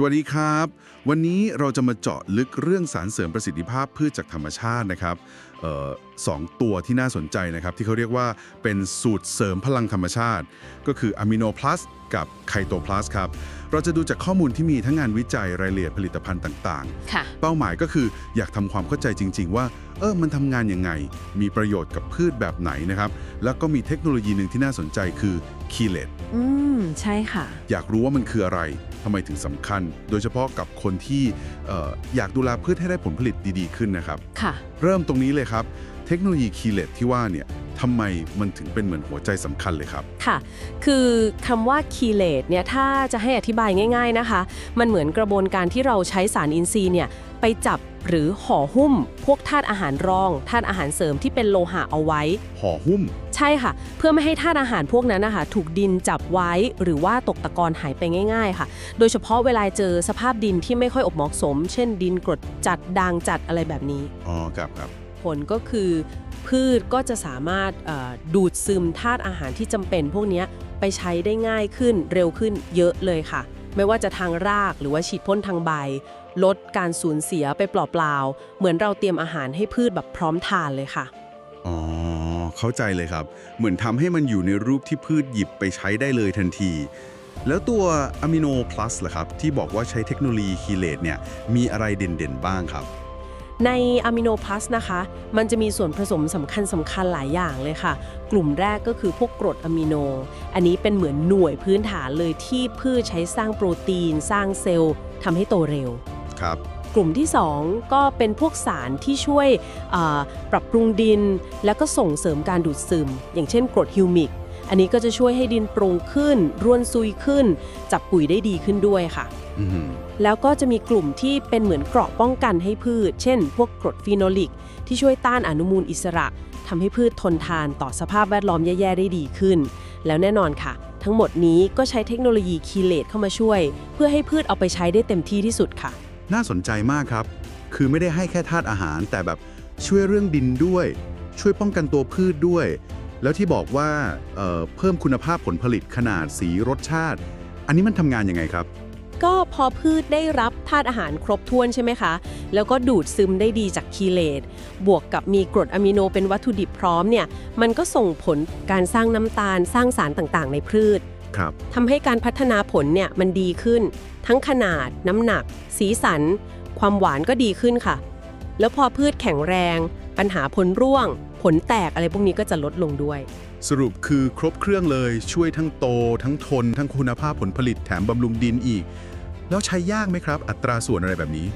สวัสดีครับ วันนี้เราจะมาเจาะลึกเรื่องสารเสริมประสิทธิภาพพืชจากธรรมชาตินะครับ เอ่อสองตัวที่น่าสนใจนะครับ ที่เขาเรียกว่าเป็นสูตรเสริมพลังธรรมชาติ ก็คืออะมิโนพลัสกับไคโตพลัสครับ เราจะดูจากข้อมูลที่มีทั้งงานวิจัยรายละเอียดผลิตภัณฑ์ต่างค่ะๆเป้าหมายก็คืออยากทำความเข้าใจจริง ๆ ว่า เออมันทำงานยังไง มีประโยชน์กับพืชแบบไหนนะครับ แล้วก็มีเทคโนโลยีหนึ่งที่น่าสนใจคือคีเลตอืมใช่ค่ะ อยากรู้ว่ามันคืออะไรทำไมถึงสำคัญ โดยเฉพาะกับคนที่เอ่ออยากดูแลพืชให้ได้ผลผลิตดีๆขึ้นนะครับ ค่ะ เริ่มตรงนี้เลยครับเทคโนโลยีคีเลตที่ว่าเนี่ยทำไมมันถึงเป็นเหมือนหัวใจสำคัญเลยครับ ค่ะ คือคำว่าคีเลตเนี่ยถ้าจะให้อธิบายง่าย ๆนะคะ มันเหมือนกระบวนการที่เราใช้สารอินทรีย์เนี่ยไปจับหรือห่อหุ้ม พวกธาตุอาหารรองธาตุอาหารเสริมที่เป็นโลหะเอาไว้ ห่อหุ้ม ใช่ค่ะ เพื่อไม่ให้ธาตุอาหารพวกนั้นนะคะถูกดินจับไว้หรือว่าตกตะกอนหายไปง่าย ๆ ค่ะ โดยเฉพาะเวลาเจอสภาพดินที่ไม่ค่อยอบเหมาะสม เช่น ดินกรดจัดด่างจัดอะไรแบบนี้ อ๋อครับครับ ผลก็คือ พืชก็จะสามารถดูดซึมธาตุอาหารที่จำเป็น พวกนี้ไปใช้ได้ง่ายขึ้นเร็วขึ้นเยอะเลยค่ะ ไม่ว่าจะทางรากหรือว่าฉีดพ่นทางใบ ลดการสูญเสียไปเปล่าๆเหมือนเราเตรียมอาหารให้พืชแบบพร้อมทานเลยค่ะอ๋อเข้าใจเลยครับ เหมือนทำให้มันอยู่ในรูปที่พืชหยิบไปใช้ได้เลยทันทีแล้วตัวอะมิโนพลัสล่ะครับ ที่บอกว่าใช้เทคโนโลยีคีเลตเนี่ย มีอะไรเด่นๆบ้างครับ ในอะมิโนพลัสนะคะ มันจะมีส่วนผสมสำคัญสำคัญหลายอย่างเลยค่ะ กลุ่มแรกก็คือพวกกรดอะมิโน อันนี้เป็นเหมือนหน่วยพื้นฐานเลยที่พืชใช้สร้างโปรตีน สร้างเซลล์ทำให้โตเร็ว ครับ กลุ่มที่ 2 ก็เป็นพวกสารที่ช่วยอ่าปรับปรุงดิน แล้วก็ส่งเสริมการดูดซึม อย่างเช่นกรดฮิวมิก อันนี้ก็จะช่วยให้ดินปรุงขึ้น ร่วนซุยขึ้น จับปุ๋ยได้ดีขึ้นด้วยค่ะอือหือแล้วก็จะมีกลุ่มที่เป็นเหมือนเกราะป้องกันให้พืช เช่น พวกกรดฟีโนลิก ที่ช่วยต้านอนุมูลอิสระทำให้พืชทนทานต่อสภาพแวดล้อมแย่ๆได้ดีขึ้น แล้วแน่นอนค่ะ ทั้งหมดนี้ก็ใช้เทคโนโลยีคีเลตเข้ามาช่วย เพื่อให้พืชเอาไปใช้ได้เต็มที่ที่สุดค่ะ น่าสนใจมากครับ คือไม่ได้ให้แค่ธาตุอาหาร แต่แบบช่วยเรื่องดินด้วย ช่วยป้องกันตัวพืชด้วย แล้วที่บอกว่าเอ่อเพิ่มคุณภาพผลผลิตขนาดสีรสชาติ อันนี้มันทำงานยังไงครับ ก็พอพืชได้รับธาตุอาหารครบถ้วนใช่ไหมคะ แล้วก็ดูดซึมได้ดีจากคีเลตบวกกับมีกรดอะมิโนเป็นวัตถุดิบพร้อมเนี่ยมันก็ส่งผลการสร้างน้ำตาลสร้างสารต่างๆ ในพืชครับทำให้การพัฒนาผลเนี่ยมันดีขึ้น ทั้งขนาด น้ำหนัก สีสัน ความหวานก็ดีขึ้นค่ะ แล้วพอพืชแข็งแรง ปัญหาผลร่วง ผลแตกอะไรพวกนี้ก็จะลดลงด้วย สรุปคือครบเครื่องเลยช่วยทั้งโต ทั้งทน ทั้งคุณภาพผลผลิตแถมบำรุงดินอีก แล้วใช้ยากไหมครับ อัตราส่วนอะไรแบบนี้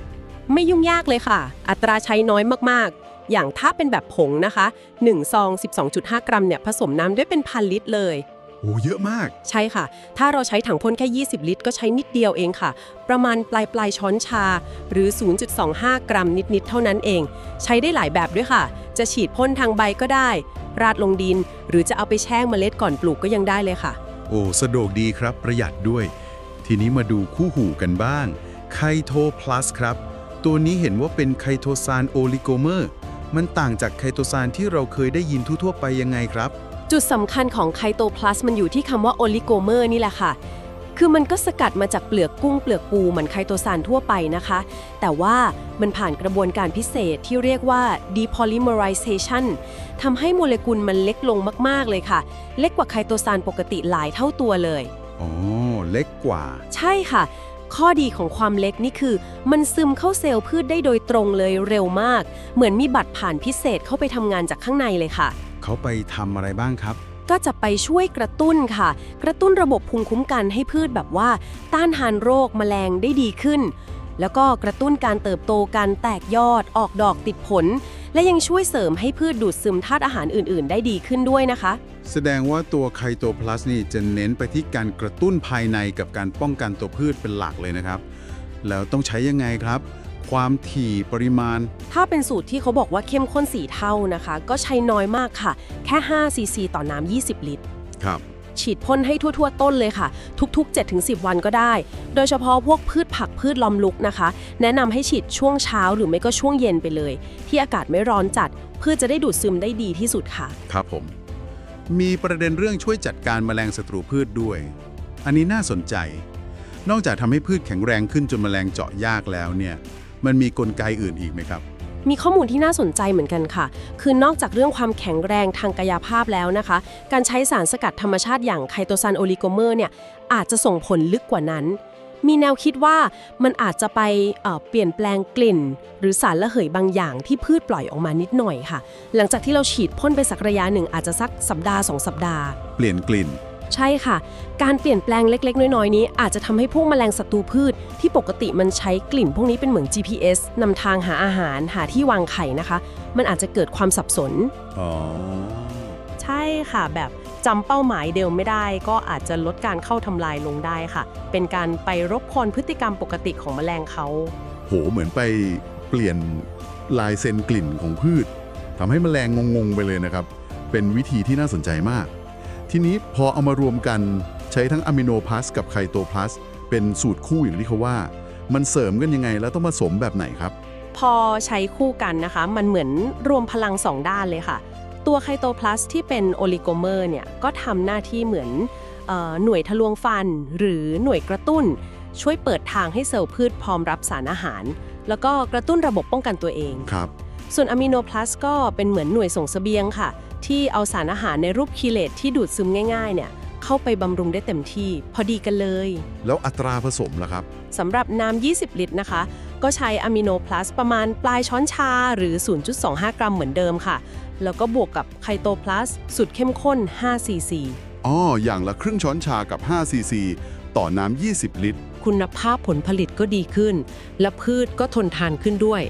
ไม่ยุ่งยากเลยค่ะ อัตราใช้น้อยมากๆ อย่างถ้าเป็นแบบผงนะคะ1ซอง 12.5 กรัมเนี่ยผสมน้ำด้วยเป็นพันลิตรเลยโอ้เยอะมาก ใช่ค่ะ ถ้าเราใช้ถังพ่นแค่ 20 ลิตร ก็ใช้นิดเดียวเองค่ะ ประมาณปลายปลายๆช้อนชา หรือ 0.25 กรัมนิด ๆ เท่านั้นเอง ใช้ได้หลายแบบด้วยค่ะ จะฉีดพ่นทางใบก็ได้ ราดลงดิน หรือจะเอาไปแช่งเมล็ดก่อนปลูกก็ยังได้เลยค่ะ โอ้ สะดวกดีครับประหยัดด้วย ทีนี้มาดูคู่หูกันบ้างไคโทพลัสครับ ตัวนี้เห็นว่าเป็นไคโตซานโอลิโกเมอร์ มันต่างจากไคโตซานที่เราเคยได้ยินทั่วๆไปยังไงครับ จุดสำคัญของไคโตพลัสมันอยู่ที่คำว่าโอลิโกเมอร์นี่แหละค่ะ คือมันก็สกัดมาจากเปลือกกุ้งเปลือกปูเหมือนไคโตซานทั่วไปนะคะ แต่ว่ามันผ่านกระบวนการพิเศษที่เรียกว่า depolymerization ทำให้โมเลกุลมันเล็กลงมาก ๆ เลยค่ะ เล็กกว่าไคโตซานปกติหลายเท่าตัวเลย อ๋อ เล็กกว่า ใช่ค่ะ ข้อดีของความเล็กนี่คือ มันซึมเข้าเซลล์พืชได้โดยตรงเลยเร็วมาก เหมือนมีบัตรผ่านพิเศษเข้าไปทำงานจากข้างในเลยค่ะ เขาไปทำอะไรบ้างครับ ก็จะไปช่วยกระตุ้นค่ะ กระตุ้นระบบภูมิคุ้มกันให้พืชแบบว่า ต้านทานโรคแมลงได้ดีขึ้น แล้วก็กระตุ้นการเติบโตการแตกยอดออกดอกติดผล และยังช่วยเสริมให้พืชดูดซึมธาตุอาหารอื่น ๆ ได้ดีขึ้นด้วยนะคะ แสดงว่าตัวไคโตพลัสนี่จะเน้นไปที่การกระตุ้นภายในกับการป้องกันตัวพืชเป็นหลักเลยนะครับ แล้วต้องใช้ยังไงครับ ความถี่ปริมาณ ถ้าเป็นสูตรที่เขาบอกว่าเข้มข้นสีเท่านะคะ ก็ใช้น้อยมากค่ะ แค่5ซีซีต่อน้ำ20 ลิตร ครับ ฉีดพ่นให้ทั่ว ๆ ต้นเลยค่ะ ทุก ๆ 7-10 วันก็ได้ โดยเฉพาะพวกพืชผักพืชลอมลุกนะคะ แนะนำให้ฉีดช่วงเช้าหรือไม่ก็ช่วงเย็นไปเลย ที่อากาศไม่ร้อนจัดพืชจะได้ดูดซึมได้ดีที่สุดค่ะ ครับผม มีประเด็นเรื่องช่วยจัดการแมลงศัตรูพืชด้วย อันนี้น่าสนใจ นอกจากทำให้พืชแข็งแรงขึ้นจนแมลงเจาะยากแล้วเนี่ย มันมีกลไกอื่นอีกไหมครับ มีข้อมูลที่น่าสนใจเหมือนกันค่ะ คือนอกจากเรื่องความแข็งแรงทางกายภาพแล้วนะคะ การใช้สารสกัดธรรมชาติอย่างไคโตซานโอลิโกเมอร์เนี่ยอาจจะส่งผลลึกกว่านั้น มีแนวคิดว่ามันอาจจะไปเอ่อเปลี่ยนแปลงกลิ่น หรือสารระเหยบางอย่างที่พืชปล่อยออกมานิดหน่อยค่ะ หลังจากที่เราฉีดพ่นไปสักระยะหนึ่งอาจจะสักสัปดาห์สองสัปดาห์ เปลี่ยนกลิ่น ใช่ค่ะ การเปลี่ยนแปลงเล็ก ๆ น้อย ๆ นี้ อาจจะทำให้พวกแมลงศัตรูพืช ที่ปกติมันใช้กลิ่นพวกนี้เป็นเหมือน GPS นำทางหาอาหารหาที่วางไข่นะคะ มันอาจจะเกิดความสับสน อ๋อ ใช่ค่ะแบบจำเป้าหมายเดิมไม่ได้ ก็อาจจะลดการเข้าทำลายลงได้ค่ะ เป็นการไปรบกวนพฤติกรรมปกติของแมลงเขา โหเหมือนไปเปลี่ยนลายเซ็นกลิ่นของพืชทำให้แมลงงงๆไปเลยนะครับ เป็นวิธีที่น่าสนใจมาก ทีนี้พอเอามารวมกันใช้ทั้งอะมิโนพลัสกับไคโตพลัสเป็นสูตรคู่อย่างที่เขาว่า มันเสริมกันยังไงแล้วต้องผสมแบบไหนครับ พอใช้คู่กันนะคะ มันเหมือนรวมพลังสองด้านเลยค่ะ ตัวไคโตพลัสที่เป็นโอลิโกเมอร์เนี่ยก็ทำหน้าที่เหมือนเออหน่วยทะลวงฟัน หรือหน่วยกระตุ้น ช่วยเปิดทางให้เซลล์พืชพร้อมรับสารอาหาร แล้วก็กระตุ้นระบบป้องกันตัวเองครับ ส่วนอะมิโนพลัสก็เป็นเหมือนหน่วยส่งเสบียงค่ะ ที่เอาสารอาหารในรูปคีเลตที่ดูดซึมง่ายๆเนี่ยเข้าไปบำรุงได้เต็มที่ พอดีกันเลย แล้วอัตราผสมล่ะครับสำหรับน้ำ 20 ลิตรนะคะ ก็ใช้อะมิโนพลัสประมาณปลายช้อนชาหรือ 0.25 กรัมเหมือนเดิมค่ะ แล้วก็บวกกับไคโตพลัสสุดเข้มข้น 5 ซีซีอ๋ออย่างละครึ่งช้อนชากับ 5 ซีซี ต่อน้ำ 20 ลิตร คุณภาพผลผลิตก็ดีขึ้น และพืชก็ทนทานขึ้นด้วย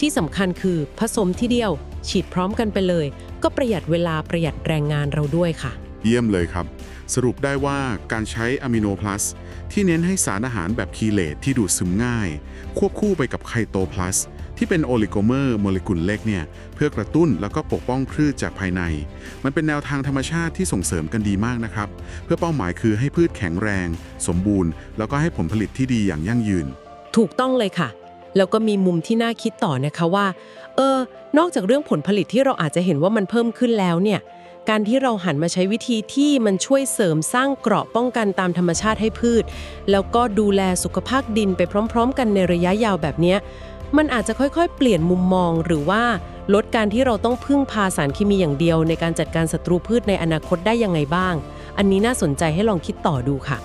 ที่สำคัญคือผสมที่เดียว ฉีดพร้อมกันไปเลย ก็ประหยัดเวลาประหยัดแรงงานเราด้วยค่ะ เยี่ยมเลยครับ สรุปได้ว่าการใช้อะมิโนพลัสที่เน้นให้สารอาหารแบบคีเลตที่ดูดซึมง่าย ควบคู่ไปกับไคโตพลัสที่เป็นโอลิโกเมอร์โมเลกุลเล็กเนี่ยเพื่อกระตุ้นแล้วก็ปกป้องพืชจากภายใน มันเป็นแนวทางธรรมชาติที่ส่งเสริมกันดีมากนะครับ เพื่อเป้าหมายคือให้พืชแข็งแรง สมบูรณ์ แล้วก็ให้ผลผลิตที่ดีอย่างยั่งยืน ถูกต้องเลยค่ะ แล้วก็มีมุมที่น่าคิดต่อนะคะว่า เออ นอกจากเรื่องผลผลิตที่เราอาจจะเห็นว่ามันเพิ่มขึ้นแล้วเนี่ย การที่เราหันมาใช้วิธีที่มันช่วยเสริมสร้างเกราะป้องกันตามธรรมชาติให้พืช แล้วก็ดูแลสุขภาพดินไปพร้อม ๆ กันในระยะยาวแบบนี้มันอาจจะค่อยๆ เปลี่ยนมุมมองหรือว่าลดการที่เราต้องพึ่งพาสารเคมีอย่างเดียว ในการจัดการศัตรูพืชในอนาคตได้ยังไงบ้าง อันนี้น่าสนใจให้ลองคิดต่อดูค่ะ